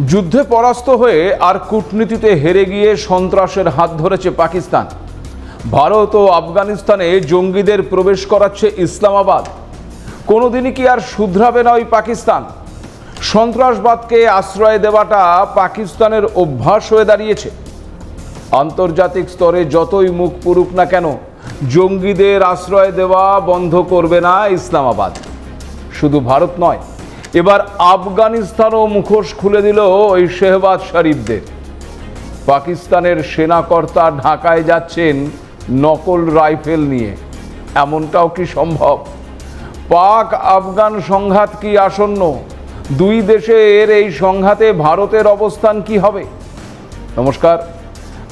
যুদ্ধে পরাস্ত হয়ে আর কূটনীতিতে হেরে গিয়ে সন্ত্রাসের হাত ধরেছে পাকিস্তান। ভারত ও আফগানিস্তানে জঙ্গিদের প্রবেশ করাচ্ছে ইসলামাবাদ। কোনোদিনই কি আর শুধরাবে না ওই পাকিস্তান। সন্ত্রাসবাদকে আশ্রয় দেওয়াটা পাকিস্তানের অভ্যাস হয়ে দাঁড়িয়েছে। আন্তর্জাতিক স্তরে যতই মুখ পুরুক না কেন, জঙ্গিদের আশ্রয় দেওয়া বন্ধ করবে না ইসলামাবাদ। শুধু ভারত নয় এবার আফগানিস্তানও মুখোশ খুলে দিল ওই শেহবাজ শরীফদের। পাকিস্তানের সেনাকর্তা ঢাকায় যাচ্ছেন নকল রাইফেল নিয়ে। এমনটাও কি সম্ভব? পাক আফগান সংঘাত কি আসন্ন? দুই দেশের এই সংঘাতে ভারতের অবস্থান কি হবে? নমস্কার।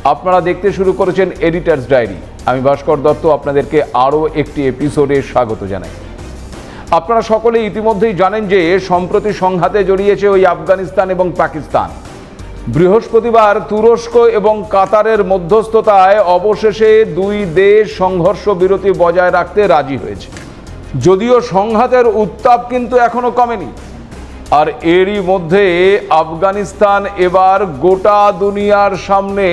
আপনারা দেখতে শুরু করেছেন এডিটার্স ডায়েরি। আমি ভাস্কর দত্ত, আপনাদেরকে আরও একটি এপিসোডে স্বাগত জানাই। আপনারা সকলে ইতিমধ্যেই জানেন যে সম্প্রতি সংঘাতে জড়িয়েছে ওই আফগানিস্তান এবং পাকিস্তান। বৃহস্পতিবার তুরস্ক এবং কাতারের মধ্যস্থতায় অবশেষে দুই দেশ সংঘর্ষ বিরতি বজায় রাখতে রাজি হয়েছে। যদিও সংঘাতের উত্তাপ কিন্তু এখনও কমেনি। আর এরই মধ্যে আফগানিস্তান এবার গোটা দুনিয়ার সামনে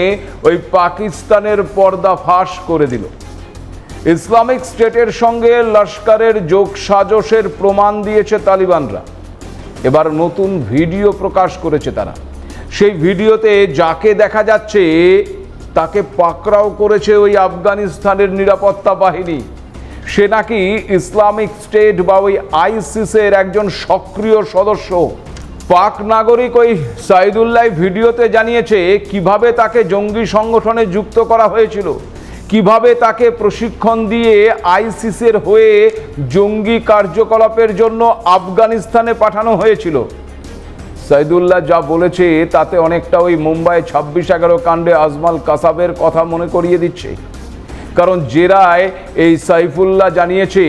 ওই পাকিস্তানের পর্দা ফাঁস করে দিল। ইসলামিক স্টেটের সঙ্গে লস্করের যোগ সাজসের প্রমাণ দিয়েছে তালিবানরা। এবার নতুন ভিডিও প্রকাশ করেছে তারা। সেই ভিডিওতে যাকে দেখা যাচ্ছে, তাকে পাকড়াও করেছে ওই আফগানিস্তানের নিরাপত্তা বাহিনী। সে নাকি ইসলামিক স্টেট বা ওই আইসিসের একজন সক্রিয় সদস্য। পাক নাগরিক ওই সাইদুল্লাহ ভিডিওতে জানিয়েছে, কীভাবে তাকে জঙ্গি সংগঠনে যুক্ত করা হয়েছিল। কীভাবে তাকে প্রশিক্ষণ দিয়ে আইসিসের হয়ে জঙ্গি কার্যকলাপের জন্য আফগানিস্তানে পাঠানো হয়েছিল? সাইদুল্লাহ যা বলেছে তাতে অনেকটা ওই মুম্বাই ছাব্বিশ এগারো কাণ্ডে আজমাল কাসাবের কথা মনে করিয়ে দিচ্ছে। কারণ জেরায় এই সাইফুল্লাহ জানিয়েছে,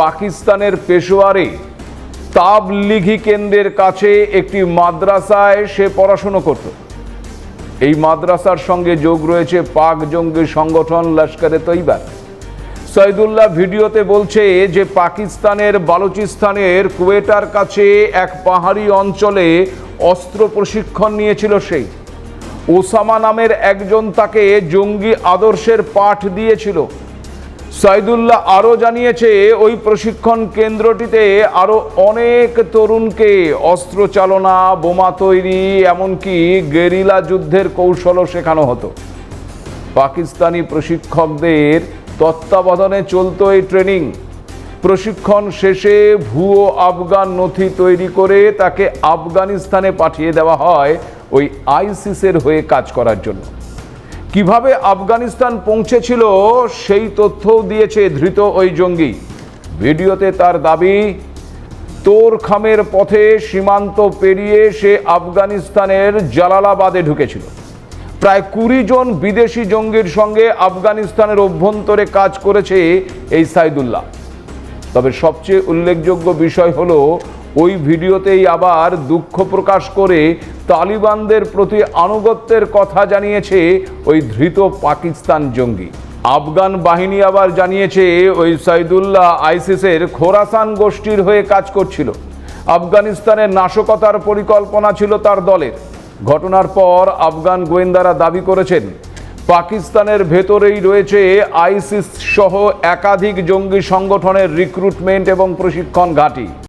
পাকিস্তানের পেশোয়ারে তাবলিঘি কেন্দ্রের কাছে একটি মাদ্রাসায় সে পড়াশুনো করত। এই মাদ্রাসার সঙ্গে যোগ রয়েছে পাক জঙ্গি সংগঠন লস্করে তৈবার সৈদুল্লাহ ভিডিওতে বলছে যে পাকিস্তানের বালুচিস্তানের কুয়েটার কাছে এক পাহাড়ি অঞ্চলে অস্ত্র প্রশিক্ষণ নিয়েছিল সেই। ওসামা নামের একজন তাকে জঙ্গি আদর্শের পাঠ দিয়েছিল। সাইদুল্লাহ আরও জানিয়েছে, ওই প্রশিক্ষণ কেন্দ্রটিতে আরও অনেক তরুণকে অস্ত্র চালনা, বোমা তৈরি, এমনকি গেরিলা যুদ্ধের কৌশলও শেখানো হতো। পাকিস্তানি প্রশিক্ষকদের তত্ত্বাবধানে চলতো এই ট্রেনিং। প্রশিক্ষণ শেষে ভুয়ো আফগান নথি তৈরি করে তাকে আফগানিস্তানে পাঠিয়ে দেওয়া হয় ওই আইসিসের হয়ে কাজ করার জন্য। কীভাবে আফগানিস্তান পৌঁছেছিল সেই তথ্যও দিয়েছে ধৃত ওই জঙ্গি। ভিডিওতে তার দাবি তোর খামের পথে সীমান্ত পেরিয়ে সে আফগানিস্তানের জালালাবাদে ঢুকেছিল। প্রায় কুড়ি জন বিদেশি জঙ্গির সঙ্গে আফগানিস্তানের অভ্যন্তরে কাজ করেছে এই সাইদুল্লাহ। তবে সবচেয়ে উল্লেখযোগ্য বিষয় হলো ওই ভিডিওতেই আবার দুঃখ প্রকাশ করে তালিবানদের প্রতি আনুগত্যের কথা জানিয়েছে ওই ধৃত পাকিস্তান জঙ্গি। আফগান বাহিনী আবার জানিয়েছে ওই সাইদুল্লাহ আইসিসের খোরাসান গোষ্ঠীর হয়ে কাজ করছিল। আফগানিস্তানের নাশকতার পরিকল্পনা ছিল তার দলের। ঘটনার পর আফগান গোয়েন্দারা দাবি করেছেন, পাকিস্তানের ভেতরেই রয়েছে আইসিস সহ একাধিক জঙ্গি সংগঠনের রিক্রুটমেন্ট এবং প্রশিক্ষণ ঘাঁটি।